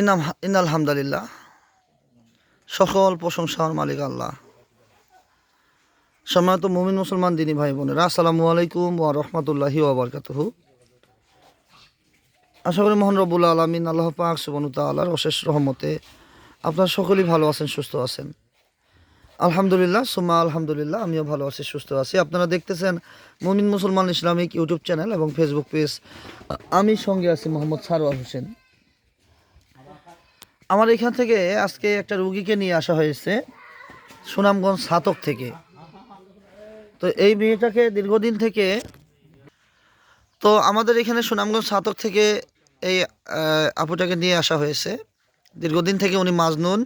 ইনাম in আলহামদুলিল্লাহ সকল প্রশংসার মালিক আল্লাহ। সম্মানিত মুমিন মুসলমান দিনী ভাই বোনেরা, আসসালামু আলাইকুম ওয়া রহমতুল্লাহি ওয়া বারাকাতুহু। আশা করি মোহন রব্বুল আলমিন আল্লাহ পাক সুবনু তাআলার অশেষ রহমতে আপনারা সকলেই ভালো আছেন, সুস্থ আছেন। আলহামদুলিল্লাহ সুমা আলহামদুলিল্লাহ, আমিও ভালো আছি, সুস্থ আছি। আপনারা দেখতেছেন মুমিন মুসলমান ইসলামিক ইউটিউব চ্যানেল এবং ফেসবুক পেজ আমি সঙ্গে আছি মোহাম্মদ সারোয়ার হোসেন। আমার এখান থেকে আজকে একটা রুগীকে নিয়ে আসা হয়েছে, সুনামগঞ্জ সাতক থেকে। তো এই মেয়েটাকে দীর্ঘদিন থেকে তো আমাদের এখানে সুনামগঞ্জ সাতক থেকে এই আপুটাকে নিয়ে আসা হয়েছে। দীর্ঘদিন থেকে উনি মাজনুন।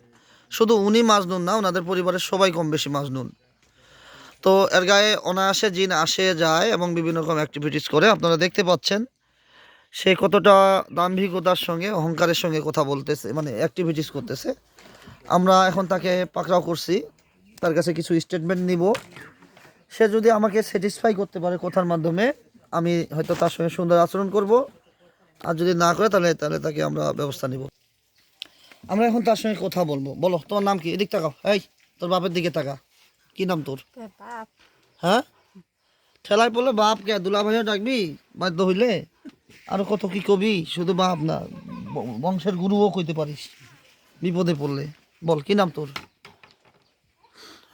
শুধু উনি মাজনুন না, ওনাদের পরিবারের সবাই কম বেশি মাজনুন। তো এর গায়ে অনায়াসে জিন আসে, যায় এবং বিভিন্ন রকম অ্যাক্টিভিটিস করে। আপনারা দেখতে পাচ্ছেন সে কতটা দাম্ভিকতার সঙ্গে অহংকারের সঙ্গে কথা বলতেছে মানে অ্যাক্টিভিটিস করতেছে। আমরা এখন তাকে পাকড়াও করছি তার কাছে কিছু স্টেটমেন্ট নিব। সে যদি আমাকে স্যাটিসফাই করতে পারে কথার মাধ্যমে আমি হয়তো তার সঙ্গে সুন্দর আচরণ করব। আর যদি না করে তাহলে তাহলে তাকে আমরা ব্যবস্থা নিব। আমরা এখন তার সঙ্গে কথা বলব। বলো তোমার নাম কি? এদিক তাকাও। এই তোর বাপের দিকে তাকা। কি নাম তোর? বাপ। হ্যাঁ? ঠেলায় পড়লে বাপ কে দুলা ভাইও ডাকবি? বাধ্য হইলে? আরও কত কি কবি? শুধু বাপ না বংশের গুরুও কইতে পারিস। বিপদে পড়লে। বল কি নাম তোর?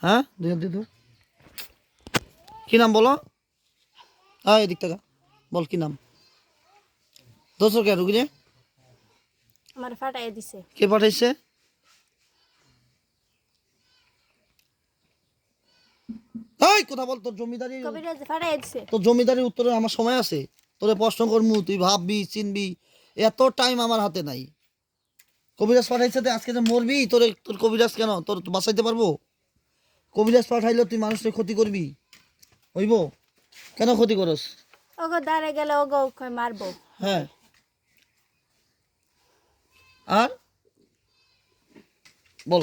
হ্যাঁ? দুই হাত দিয়ে কি নাম বলো? হ্যাঁ এদিক টাকা বল কি নাম? দোসর কে রুগী আমার ফাটাই দিছে। কে পাঠাইছে? এই কথা বল তোর জমিদারি তোর জমিদারির উত্তরে আমার সময় আছে? তোরে প্রশ্ন করমু তুই ভাববি চিনবি এত টাইম আমার হাতে নাই। কবিরাজ পাঠাইছে আজকে যে মরবি তোর তোর কবিরাজ কেন? তোর তোর বাঁচাইতে পারব? কবিরাজ পাঠাইলে তুই মানুষের ক্ষতি করবি? হইব? কেন ক্ষতি করস? ওগো দাঁড়ে গেলে ওগো কই মারবো। হ্যাঁ। আর? বল।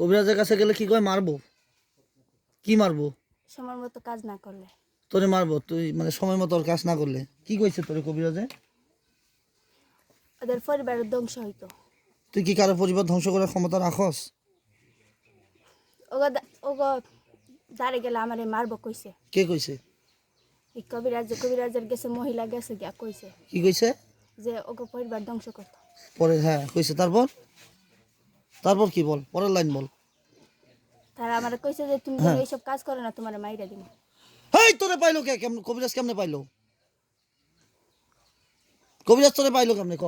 কবিরাজের কাছে গেলে কি কয় মারবো? কি মারবো? সময় মতো কাজ না করলে। তোরে মারবো তুই মানে সময় মতো ওর কাজ না করলে। কি কইছে তোরে কবিরাজে? ওদের পরিবারের ধ্বংস হইতো। তুই কি কারও পরিবার ধ্বংস করার ক্ষমতা রাখস? ওগো ওগো দাঁড়ে গেলে আমারে মারবো কইছে। কে কইছে? এই কবিরাজ কবিরাজের গেছে মহিলা গেছে গিয়া কইছে। কি কইছে? যে ওগো পরিবার ধ্বংস করতো। পরে হ্যাঁ কইছে। তারপর? তারপর কি বল? পরের লাইন বল। তারা আমার কইছে যে তুমি যদি এইসব কাজ করো না তোমার মাইরা দিব হেই তোরে পাইলো কে? কেমন কবিরাজ কেমনে পাইলো? কবিরাজ তোরে পাইলো কেমনে? ক।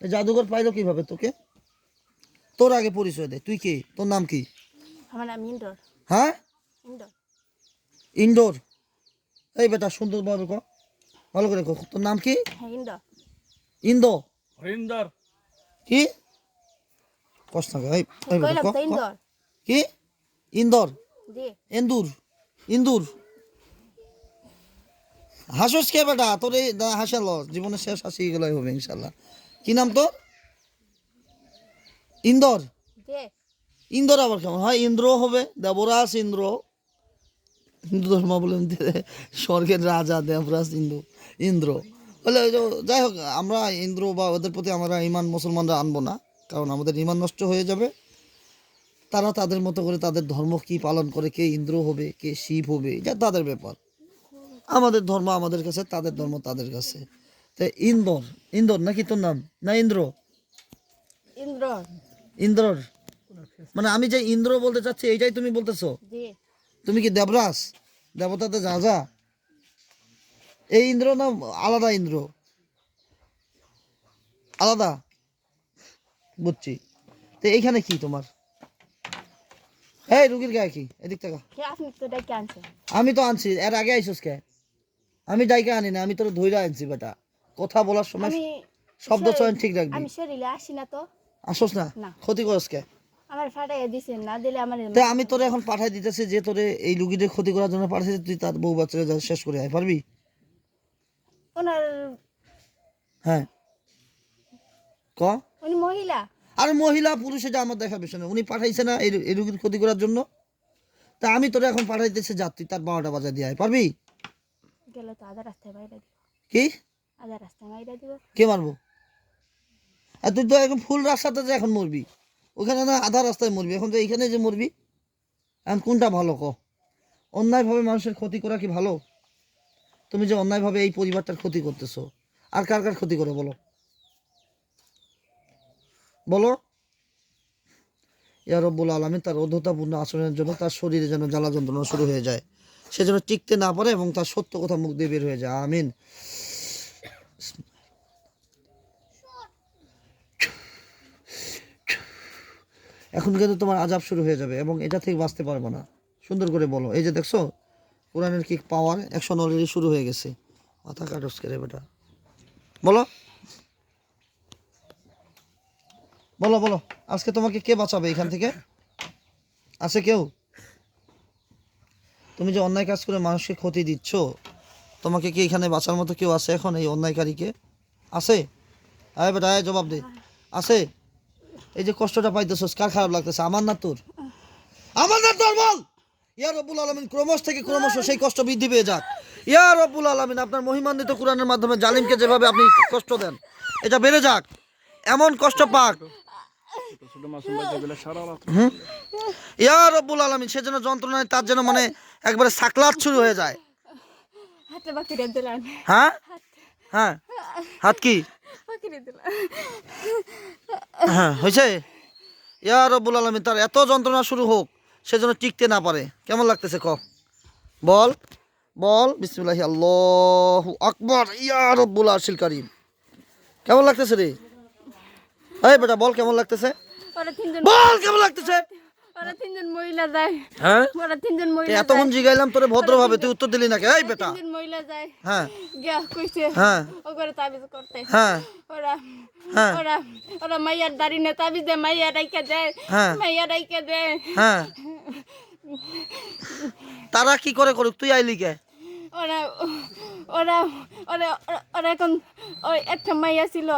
এই জাদুঘর পাইলো কীভাবে তোকে? তোর আগে পরিচয় দে। তুই কে? তোর নাম কি? আমার নাম ইন্দ্র। হ্যাঁ? ইন্দ্র। ইনডোর এই বেটা সুন্দর ভাবে ক। ভালো করে ক। তোর নাম কি? হ্যাঁ ইন্দো? হরিন্দর। কি? কষ্ট না তো ক। ইন্দ্র। ইন্দোর। ইন্দুর। হাসস কে বেটা? তোর এই হাসাল জীবনের শেষ হাসি গেলাই হবে ইনশাল্লাহ। কি নাম তো ইন্দর। ইন্দর আবার কেমন? হয় ইন্দ্র হবে দেবরাজ ইন্দ্র। হিন্দু ধর্মাবলম্বী স্বর্গের রাজা দেবরাজ ইন্দু ইন্দ্র। বলে যাই হোক আমরা ইন্দ্র বা ওদের প্রতি আমরা ইমান মুসলমানরা আনব না কারণ আমাদের ইমান নষ্ট হয়ে যাবে। তারা তাদের মতো করে তাদের ধর্ম কি পালন করে? কে ইন্দ্র হবে কে শিব হবে? যা তাদের ব্যাপার। আমাদের ধর্ম আমাদের কাছে তাদের ধর্ম তাদের কাছে। তাই ইন্দর ইন্দর নাকি তোর নাম? না ইন্দ্র? ইন্দ্র। ইন্দ্রর? মানে আমি যে ইন্দ্র বলতে চাচ্ছি এইটাই তুমি বলতেছো? তুমি কি দেবরাজ? দেবতাতে যা যা। এই ইন্দ্র না আলাদা ইন্দ্র? আলাদা? বুঝছি। তো এইখানে কি তোমার? এই রুগীর গায়ে কি? এদিক থেকে। আমি তো আনছি এর আগে আইসুস কে? আমি ডাইকে আনি না আমি তোর ধৈর্য আনছি বেটা। কথা বলার সময় শব্দ চয়ন ঠিক রাখবি। আমি শরীরে আসি না তো। আসোস না। ক্ষতি করস কে? আমার ফাটাই দিছে না দিলে আমার তাই আমি তোরে এখন পাঠাই দিতেছি যে তোরে এই রুগীদের ক্ষতি করার জন্য পাঠাইছি তুই তার বউ বাচ্চারা যা শেষ করে আয় পারবি? ওনার হ্যাঁ। ক? উনি মহিলা? আর মহিলা পুরুষে এটা আমার দেখা বিষয় না উনি পাঠাইছে না এই রুগীর ক্ষতি করার জন্য। তা আমি তোরা এখন পাঠাইতেছি যাত্রী তার বারোটা বাজা দিয়ে পারবি? গেলে তো আধা রাস্তায় বাইরে দিও কি? আধা দিব। কে মারবো? আর তুই তো এখন ফুল রাস্তাতে যে এখন মরবি। ওখানে না আধা রাস্তায় মরবি। এখন তো এইখানে যে মরবি এখন কোনটা ভালো ক? অন্যায়ভাবে মানুষের ক্ষতি করা কি ভালো? তুমি যে অন্যায়ভাবে এই পরিবারটার ক্ষতি করতেছো আর কার কার ক্ষতি করে বলো? বলো। ইয়া রব্বুল আলমী তার অধ্যতাপূর্ণ আচরণের জন্য তার শরীরে যেন জ্বালা যন্ত্রণা শুরু হয়ে যায়। সে যেন টিকতে না পারে এবং তার সত্য কথা মুখ দিয়ে বের হয়ে যায়। আমিন। এখন কিন্তু তোমার আজাব শুরু হয়ে যাবে এবং এটা থেকে বাঁচতে পারবে না। সুন্দর করে বলো। এই যে দেখছ, কোরআনের কি পাওয়ার অ্যাকশন অলরেডি শুরু হয়ে গেছে। মাথা কাটস রে বেটা? বলো। বলো বলো, আজকে তোমাকে কে বাঁচাবে এখান থেকে? আছে কেউ? তুমি যে অন্যায় কাজ করে মানুষকে ক্ষতি দিচ্ছ, তোমাকে কি এখানে বাঁচার মতো কেউ আছে এখন এই অন্যায়কারীকে? আছে? আয় বেটা জবাব দে। আছে? এই যে কষ্টটা পাইতেছস, কার খারাপ লাগতেছে? আমার না তোর? আমার না তোর বল! ইয়া রব্বুল আলমিন, ক্রমশ থেকে ক্রমশ সেই কষ্ট বৃদ্ধি পেয়ে যাক। ইয়া রব্বুল আলমিন, আপনার মহিমান্বিত কোরআনের মাধ্যমে জালিমকে যেভাবে আপনি কষ্ট দেন, এটা বেড়ে যাক। এমন কষ্ট পাক? ইয়া রব্বুল আলমিন সে যেন যন্ত্রণায় তার যেন মানে একবারে সাকলাত শুরু হয়ে যায়। হ্যাঁ? হ্যাঁ? হাত কি? হ্যাঁ হয়েছে? ইয়া রব্বুল আলমিন তার এত যন্ত্রণা শুরু হোক সে যেন টিকতে না পারে। কেমন লাগতেছে ক বল বল বিসমুল্লাহি আল্লাহ আকবর ইয়া রব্বুল আরশিল কারিম। কেমন লাগতেছে রে? এই বেটা বল কেমন লাগতেছে? বল কেমন লাগতেছে? ওরা তিনজন মহিলা যায়। হ্যাঁ? ওরা তিনজন মহিলা এতক্ষণ জিগাইলাম তোরে ভদ্রভাবে তুই উত্তর দিলি নাকি? এই বেটা। তিনজন মহিলা যায়। হ্যাঁ। গিয়া কইছে হ্যাঁ। ও করে তাবিজ করতে। হ্যাঁ। ওরা হ্যাঁ। ওরা ওরা মাইয়ার দাড়ি নে তাবিজ দে মাইয়া রাইকা দেয় হ্যাঁ। মাইয়া রাইকা দেয়। হ্যাঁ। তারা কি করে করুক তুই আইলি কে? ওরা ওরা ওরা ওরা- এখন ওই একটা মাইয়া ছিল।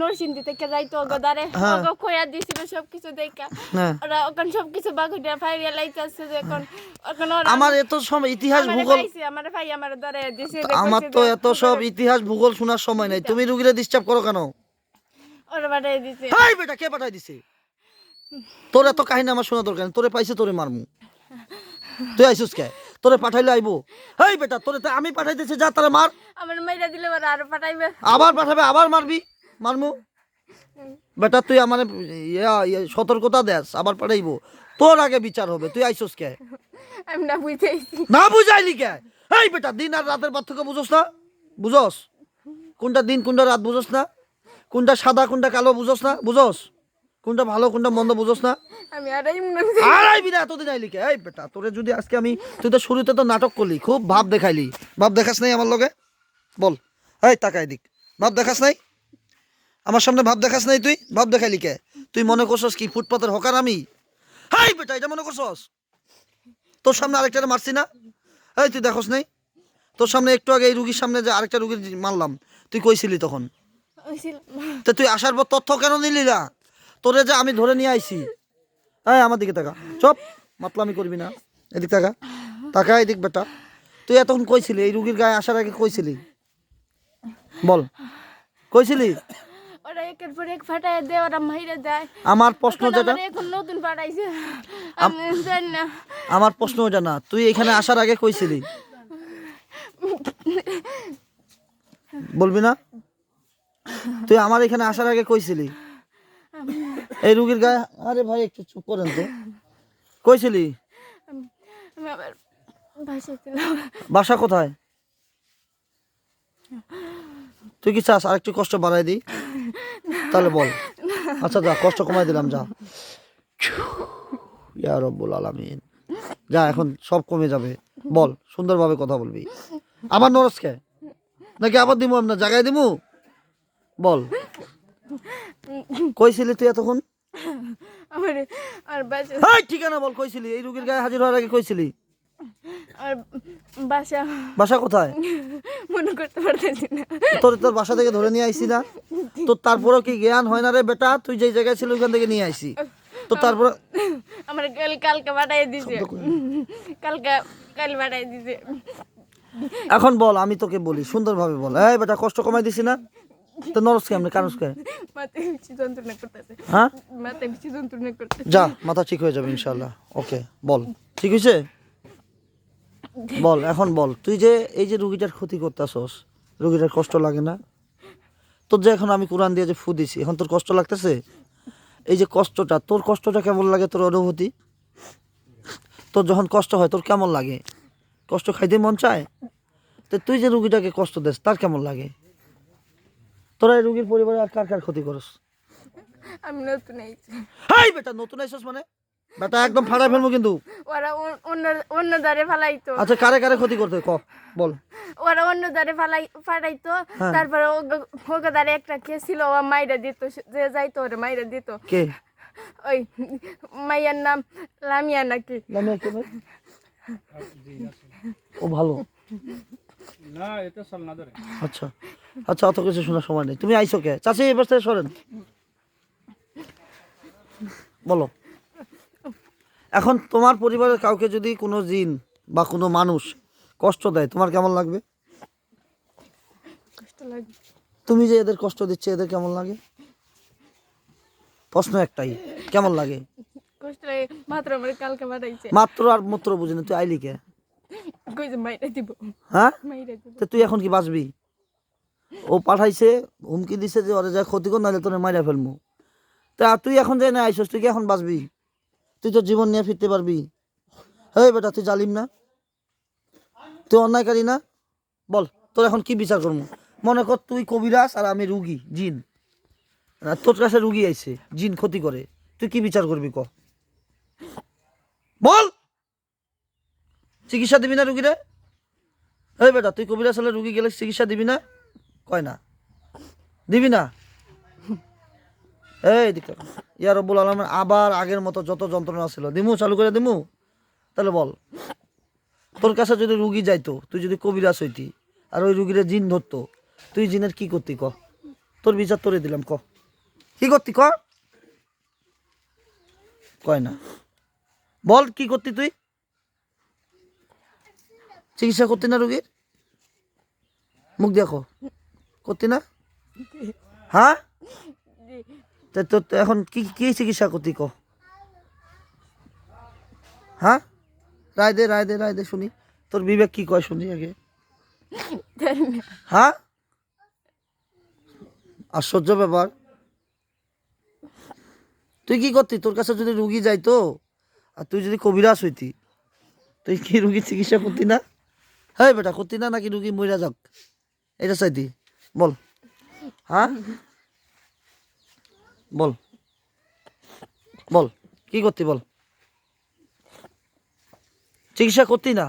নরসিংদী থেকে যাইতো গদারে। হ্যাঁ। খোয়া দিছিল সবকিছু দেখা। হ্যাঁ। ওরা ওখান সবকিছু বাগুডিয়া ফাইরিয়া লাইতাছে যে এখন এখন আমার এত সব ইতিহাস ভূগোল পাইছে, ভাই আমার ধরে দিছে আমার তো এত সব ইতিহাস ভূগোল শোনার সময় নাই। তুমি রুগীরে ডিস্টার্ব করো কেন? ওরা দিছে। হাই বেটা কে পাঠাই দিছে? তোর এত কাহিনী আমার শোনা দরকার। তোরে পাইছে তোরে মারমু। তুই আইসুস কে? তোরে পাঠাইলে আইবো। হেই বেটা তোরে আমি পাঠাই দিছি যা তারে মার। আমার মাইরা দিলে ওরা পাঠাইবে। আবার পাঠাবে আবার মারবি। মারমু? বেটা তুই আমার সতর্কতা দেস আবার পাঠাইবো। তোর আগে বিচার হবে তুই আইসুস কে? আমি না বুঝতেছি না বুঝাইলি কে? এই বেটা দিন আর রাতের পার্থক্য বুঝোস না? বুঝোস? কোনটা দিন কোনটা রাত বুঝোস না? কোনটা সাদা কোনটা কালো বুঝোস না? বুঝোস? কোনটা ভালো কোনটা মন্দ বুঝোস না? আমি আর এই মনে আর আইবি না এতদিন আইলি কে? এই বেটা তোরে যদি আজকে আমি তুই তো শুরুতে তো নাটক করলি খুব ভাব দেখাইলি। ভাব দেখাস নাই আমার লগে? বল। এই তাকাই দিক। ভাব দেখাস নাই? আমার সামনে ভাব দেখাস নাই তুই? ভাব দেখাইলি কে? তুই মনে করছস কি ফুটপাতের হকার আমি? হাই বেটা এটা মনে করছস? তোর সামনে আরেকটা মারছি না? এই তুই দেখোস নাই? তোর সামনে একটু আগে এই রুগীর সামনে যে আরেকটা রুগীর মারলাম তুই কইছিলি তখন। তো তুই আসার পর তথ্য কেন নিলি না? তোরে যে আমি ধরে নিয়ে আইছি। হ্যাঁ আমার দিকে তাকা। চপ মাতলামি করবি না। এদিক তাকা। তাকা এদিক বেটা। তুই এতক্ষণ কইছিলি এই রুগীর গায়ে আসার আগে কইছিলি? বল। কইছিলি? ওরা একের পর এক ফাটায় দে ওরা মাইরা যায়। আমার প্রশ্ন এখন যেটা এখন নতুন পাঠাইছে আমি জানি না। আমার প্রশ্ন ওটা না তুই এখানে আসার আগে কইছিলি। বলবি না? তুই আমার এখানে আসার আগে কইছিলি। এই রুগীর গায়ে আরে ভাই একটু চুপ করেন তো। কইছিলি? বাসা কোথায়? তুই কি চাস আর একটু কষ্ট বাড়াই দিই? তাহলে বল। আচ্ছা যা কষ্ট কমাই দিলাম যা। ইয়া রব্বুল আলামিন। যা এখন সব কমে যাবে। বল সুন্দরভাবে কথা বলবি। আবার নরসকে? নাকি আবার দিমু আপনার জায়গায় দিমু? বল। কইছিলি তুই এতক্ষণ? ঠিকানা বল কইছিলি। এই রুগীর গায়ে হাজির হওয়ার আগে কইছিলি। আর বাসা বাসা কোথায়? মনে করতে পারতেছি না। তোর তোর বাসা থেকে ধরে নিয়ে আইসি না? তোর তারপরেও কি জ্ঞান হয় না রে বেটা? তুই যেই জায়গায় ছিল ওইখান থেকে নিয়ে আইসি। তো তারপরে আমার কাল কালকে পাঠাই দিছে। কালকে কাল পাঠাই দিছে। এখন বল আমি তোকে বলি সুন্দরভাবে বল। এই বেটা কষ্ট কমাই দিছি না? তো নরস কেমনে কানুস কে? মাথায় বেশি যন্ত্রণা করতেছে। হ্যাঁ? মাথায় বেশি যন্ত্রণা করতেছে। যা মাথা ঠিক হয়ে যাবে ইনশাল্লাহ ওকে বল। ঠিক হয়েছে বল এখন বল তুই যে এই যে রুগীটার ক্ষতি করতেছস রুগীটার কষ্ট লাগে না? তোর যে এখন আমি কোরআন দিয়ে যে ফু দিছি এখন তোর কষ্ট লাগতেছে? এই যে কষ্টটা তোর কষ্টটা কেমন লাগে তোর অনুভূতি? তোর যখন কষ্ট হয় তোর কেমন লাগে? কষ্ট খাইতে মন চায়? তো তুই যে রুগীটাকে কষ্ট দেস তার কেমন লাগে? তোরা এই রুগীর পরিবারে আর কার কার ক্ষতি করস? আমি নতুন আইছি। হাই বেটা নতুন আইসস মানে? বেটা একদম ফাড়াই ফেলব কিন্তু। ওরা অন্য অন্য দ্বারে ফালাইতো। আচ্ছা কারে কারে ক্ষতি করতে? ক বল। ওরা অন্য দ্বারে ফালাই ফাটাইতো। হ্যাঁ। তারপরে ওগো দ্বারে একটা কে ছিল ও মাইরা দিত যে যাইতো ওরে মাইরা দিত। কে? ওই মাইয়ার নাম লামিয়া নাকি। লামিয়া কে ও ভালো। না এটা চল না ধরে আচ্ছা। আচ্ছা অত কিছু শোনার সময় নেই। তুমি আইসো কে? চাচি এবার সরেন। বলো। এখন তোমার পরিবারের কাউকে যদি কোনো জিন বা কোনো মানুষ কষ্ট দেয় তোমার কেমন লাগবে? তুমি যে এদের কষ্ট দিচ্ছে এদের কেমন লাগে? প্রশ্ন একটাই কেমন লাগে? মাত্র আর মূত্র বুঝি না তুই আইলি কে? হ্যাঁ? তো তুই এখন কি বাঁচবি? ও পাঠাইছে হুমকি দিছে যে ওরে যা ক্ষতি কর নাহলে তোরে মাইরা ফেলব তা তুই এখন যাই না আইসস তুই কি এখন বাঁচবি? তুই তো জীবন নিয়ে ফিরতে পারবি। হেই বেটা, তুই জালিম না? তুই অন্যায়কারী না? বল, তোর এখন কি বিচার করব? মনে কর তুই কবিরাজ আর আমি রুগী, জিন। তোর কাছে রুগী আইছে, জিন ক্ষতি করে। তুই কি বিচার করবি ক? বল! চিকিৎসা দিবি না রুগীরে? এই বেটা, তুই কবিরাজ হলে রুগী গেলে চিকিৎসা দিবি না? কয় না। দিবি না? এই দিকে। ইয়া রব্বুল আলমের আবার আগের মতো যত যন্ত্রণা ছিল, দিমু, চালু করে দিমু? তাহলে বল, তোর কাছে যদি রুগী যাইতো, তুই যদি কবিরাজ হইতি, আর ওই রুগীরা জিন ধরতো, তুই জিনের কি করতি ক? তোর বিচার তোরে দিলাম, ক। কি করতি ক? কয় না। বল, কি করতি তুই? চিকিৎসা করতি না রুগীর? মুখ দেখো। করতি না? হ্যাঁ? তা তো এখন কি কি চিকিৎসা করতি ক? হ্যাঁ? রায় দে রায় দে রায় দে শুনি। তোর বিবেক কি কয় শুনি আগে। হ্যাঁ? আশ্চর্য ব্যাপার। তুই কি করতি? তোর কাছে যদি রুগী যাইতো, আর তুই যদি কবিরাজ হইতি, তুই কি রুগী চিকিৎসা করতি না? হ্যাঁ বেটা, করতি না নাকি রুগী মইরা যাক? এটা চাইতি, বল। হ্যাঁ? বল। বল কি করতি বল? চিকিৎসা করতি না?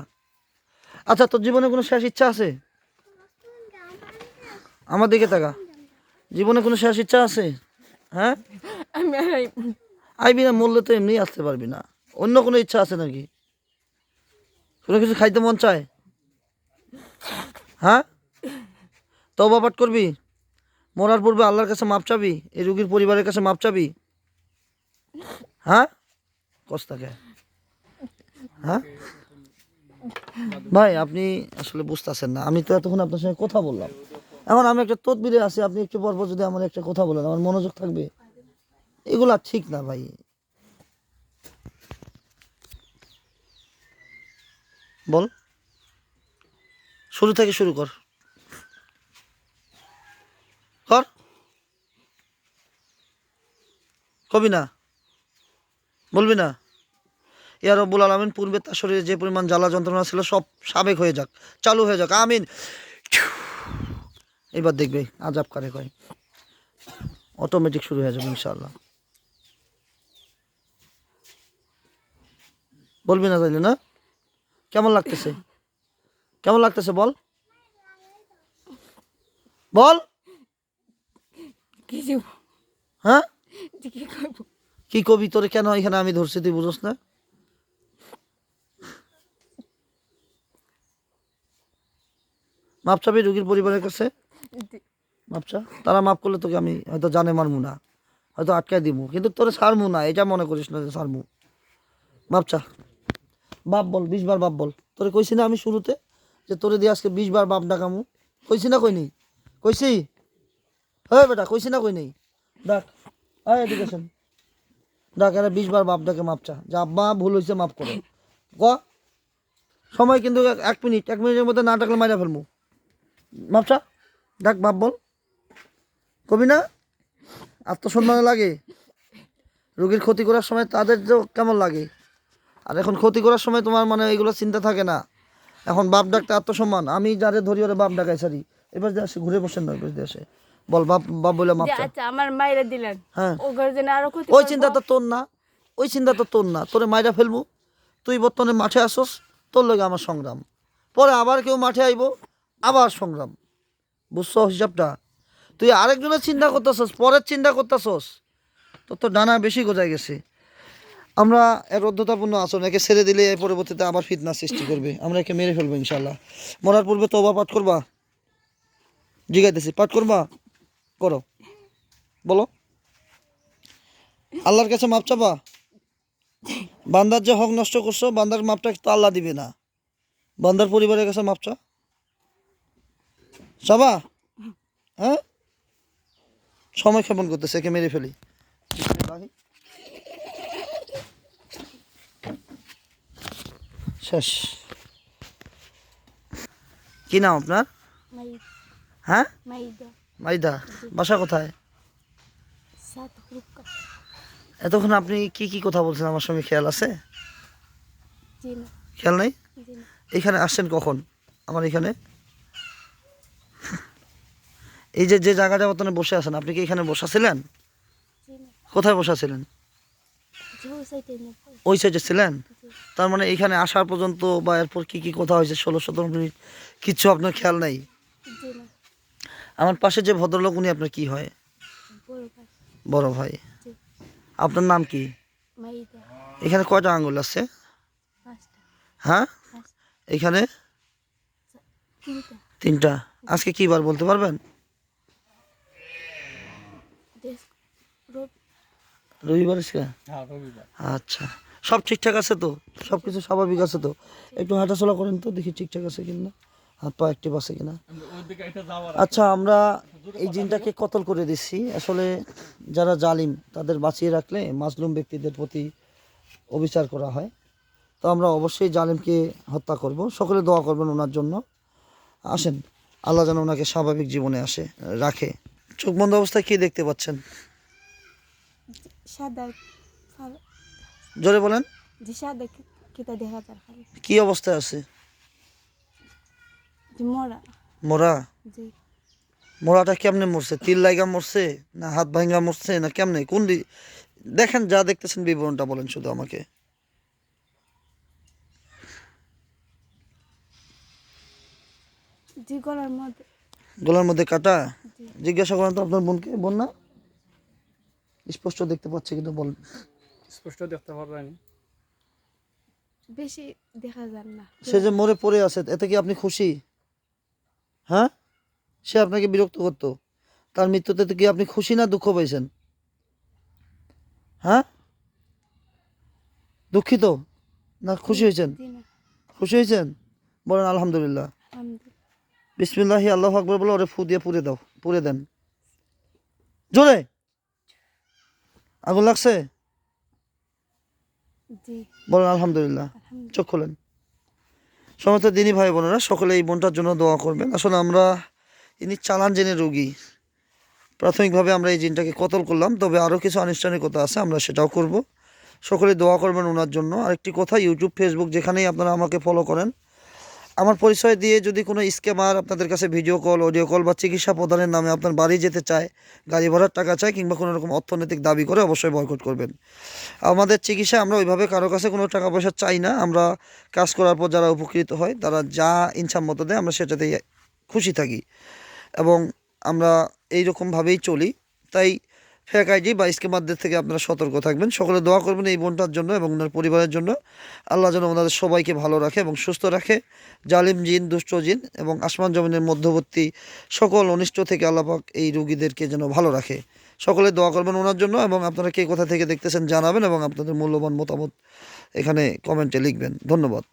আচ্ছা তোর জীবনে কোনো শেষ ইচ্ছা আছে? আমার দিকে তাকা। জীবনে কোনো শেষ ইচ্ছা আছে? হ্যাঁ? আইবি না মরলে তো এমনি আসতে পারবি না। অন্য কোনো ইচ্ছা আছে নাকি? কোনো কিছু খাইতে মন চায়? হ্যাঁ? তবা পাঠ করবি? মরার পূর্বে আল্লাহর কাছে মাপ চাবি? এই রুগীর পরিবারের কাছে মাপ চাবি? হ্যাঁ? কস্তাকে হ্যাঁ? ভাই, আপনি আসলে বুঝতেছেন না। আমি তো এতক্ষণ আপনার সঙ্গে কথা বললাম। এখন আমি একটা তদবিরে আছি, আপনি একটু পর পর যদি আমার একটা কথা বলেন, আমার মনোযোগ থাকবে। এগুলা ঠিক না ভাই। বল। শুরু থেকে শুরু কর। কবি না? বলবি না? ইয়া রব্বুল আলমিন পূর্বে তার শরীরে যে পরিমাণ জ্বালা যন্ত্রণা ছিল সব সাবেক হয়ে যাক চালু হয়ে যাক আমিন। এবার দেখবে আজাব কারে কয়? অটোমেটিক শুরু হয়ে যাবে ইনশাল্লাহ বলবি না তাইলে না? কেমন লাগতেছে? কেমন লাগতেছে বল? বল? কিছু হ্যাঁ? কি কবি তোরে কেন এখানে আমি ধরছি তুই বুঝোস না? মাপ চাবি রুগীর পরিবারের কাছে? মাপচা? তারা মাপ করলে তোকে আমি হয়তো জানে মারমু না। হয়তো আটকাই দিব কিন্তু তোরে ছাড়মু না এটা মনে করিস না যে ছাড়মু মাপচা বাপ বল বিশ বার বাপ বল। তোরে কইছি না আমি শুরুতে যে তোরে দিয়ে আজকে বিশ বার বাপ ডাকামু। কইছি না কই নেই? কইছি? হ্যাঁ বেটা কইছি না কই নেই? ডাক এদিকে শোন ডাক এরা বিশ বার বাপ ডাকে মাপ চা। যে আব্বা ভুল হয়েছে মাপ করো। ক? সময় কিন্তু এক- মিনিট, এক মিনিটের মধ্যে না ডাকলে মাইরা ফেলব মাপ চা। ডাক বাপ বল। কবি না? আত্মসম্মান লাগে। রোগীর ক্ষতি করার সময় তাদের তো কেমন লাগে? আর এখন ক্ষতি করার সময় তোমার মানে এগুলো চিন্তা থাকে না। এখন বাপ ডাকতে আত্মসম্মান। আমি যারে ধরি ওরে বাপ ডাকাই সারি। এবার দিয়ে আসে, ঘুরে বসেন না, এবার দিয়ে আসে। বল বাপ বাপ বলে মাপ আচ্ছা আমার মায়েরা দিলেন। হ্যাঁ। ও ঘর যেন আরও ক্ষতি ওই। চিন্তা তো তোর না ওই চিন্তা তো তোর না। তোরে মাইরা ফেলব। তুই বর্তমানে মাঠে আসস তোর লগে আমার সংগ্রাম। পরে আবার কেউ মাঠে আইব আবার সংগ্রাম। বুঝছ হিসাবটা? তুই আরেকজনের চিন্তা করতেছস পরের চিন্তা করতেছস। তোর তো ডানা বেশি গোজায় গেছে। আমরা এর অধ্যতাপূর্ণ আচরণ একে ছেড়ে দিলে এর পরবর্তীতে আবার ফিতনা সৃষ্টি করবে। আমরা একে মেরে ফেলব ইনশাল্লাহ মরার পূর্বে তো পাঠ করবা? জিগাইতেছি পাঠ করবা? করো। বলো। আল্লাহর কাছে মাপ চাবা? বান্দার যে হক নষ্ট করছ বান্দার মাপটা তো আল্লাহ দিবে না। বান্দার পরিবারের কাছে মাপ চা। চাবা? হ্যাঁ? সময় ক্ষেপণ করতেছে একে মেরে ফেলি। শেষ। কি নাম আপনার? হ্যাঁ? মাইদা বাসা কোথায়? এতক্ষণ আপনি কি কি কথা বলছেন আমার সঙ্গে খেয়াল আছে? খেয়াল নেই? এখানে আসছেন কখন? আমার এখানে? এই যে যে জায়গাটা বর্তমানে বসে আছেন আপনি কি এখানে বসাছিলেন কোথায় বসাছিলেন ওই সাইডে ছিলেন? তার মানে এখানে আসার পর্যন্ত বা এরপর কি কি কথা হয়েছে ষোলো সতেরো মিনিট কিচ্ছু আপনার খেয়াল নাই? আমার পাশে যে ভদ্রলোক উনি আপনার কি হয়? বড় ভাই। আপনার নাম কি? এখানে কয়টা আঙ্গুল আছে? হ্যাঁ? এখানে? তিনটা। আজকে কি বার বলতে পারবেন? রবিবার হ্যাঁ রবিবার। আচ্ছা। সব ঠিকঠাক আছে তো? সব কিছু স্বাভাবিক আছে তো? একটু হাঁটাচলা করেন তো দেখি ঠিকঠাক আছে কিনা। হাত পা অ্যাক্টিভ আছে কিনা। আচ্ছা আমরা এই জিনটাকে কতল করে দিচ্ছি? আসলে যারা জালিম তাদের বাঁচিয়ে রাখলে মাজলুম ব্যক্তিদের প্রতি অবিচার করা হয়। তো আমরা অবশ্যই জালিমকে হত্যা করব। সকলে দোয়া করবেন ওনার জন্য। আসেন আল্লাহ যেন ওনাকে স্বাভাবিক জীবনে আসে রাখে। চোখ বন্ধ অবস্থায় কী দেখতে পাচ্ছেন? জোরে বলেন। কি- অবস্থায় আছে? মরা। মোরা? জি। মোড়াটা কেমনে মরছে? তিল লাইগা মরছে না হাত ভাঙ্গা মরছে না কেমনে? কোন দি- দেখেন যা দেখতেছেন বিবরণটা বলেন শুধু আমাকে। গলার মধ্যে। কাটা? জিজ্ঞাসা করেন তো আপনার বোনকে। বোন না? স্পষ্ট দেখতে পাচ্ছে কিন্তু বল। স্পষ্ট দেখতে পারবেনি বেশি দেখা যান না। সে যে মরে পড়ে আছে এতে কি আপনি খুশি? হ্যাঁ? সে আপনাকে বিরক্ত করতো। তার মৃত্যুতে কি আপনি খুশি না দুঃখ পাইছেন হ্যাঁ? দুঃখিত? না খুশি হয়েছেন? খুশি হয়েছেন? বলেন আলহামদুলিল্লাহ। বিসমিল্লাহি আল্লাহ আকবর বলে ওরে ফু দিয়ে পুড়ে দাও পুড়ে দেন। জোরে! আগুন লাগছে? বলেন আলহামদুলিল্লাহ। আলহামদুলিল্লাহ। চোখ খোলেন। সমস্ত দিনই ভাই বোনেরা, সকলে এই বোনটার জন্য দোয়া করবেন। আসলে আমরা, ইনি চালান জেনে রোগী। প্রাথমিকভাবে আমরা এই জিনটাকে কতল করলাম, তবে আরও কিছু আনুষ্ঠানিকতা আছে, আমরা সেটাও করব। সকলে দোয়া করবেন ওনার জন্য। আরেকটি কথা, ইউটিউব, ফেসবুক, যেখানেই আপনারা আমাকে ফলো করেন আমার পরিচয় দিয়ে যদি কোনো স্ক্যামার আপনাদের কাছে ভিডিও কল অডিও কল বা চিকিৎসা প্রদানের নামে আপনার বাড়ি যেতে চায়, গাড়ি ভাড়ার টাকা চায় কিংবা কোনো রকম অর্থনৈতিক দাবি করে অবশ্যই বয়কট করবেন। আমাদের চিকিৎসা আমরা ওইভাবে কারও কাছে কোনো টাকা পয়সা চাই না। আমরা কাজ করার পর যারা উপকৃত হয়, তারা যা ইনসাম মতো দেয়, আমরা সেটাতেই খুশি থাকি। এবং আমরা এই রকমভাবেই চলি। তাই ফেক আইডি বা স্কেমারদের থেকে আপনারা সতর্ক থাকবেন। সকলে দোয়া করবেন এই বোনটার জন্য এবং ওনার পরিবারের জন্য। আল্লাহ যেন ওনাদের সবাইকে ভালো রাখে এবং সুস্থ রাখে। জালিম জিন, দুষ্ট জিন এবং আসমান জমিনের মধ্যবর্তী সকল অনিষ্ট থেকে আল্লাপাক এই রুগীদেরকে যেন ভালো রাখে। সকলে দোয়া করবেন ওনার জন্য এবং আপনারা কে কোথা থেকে দেখতেছেন জানাবেন এবং আপনাদের মূল্যবান মতামত এখানে কমেন্টে লিখবেন। ধন্যবাদ।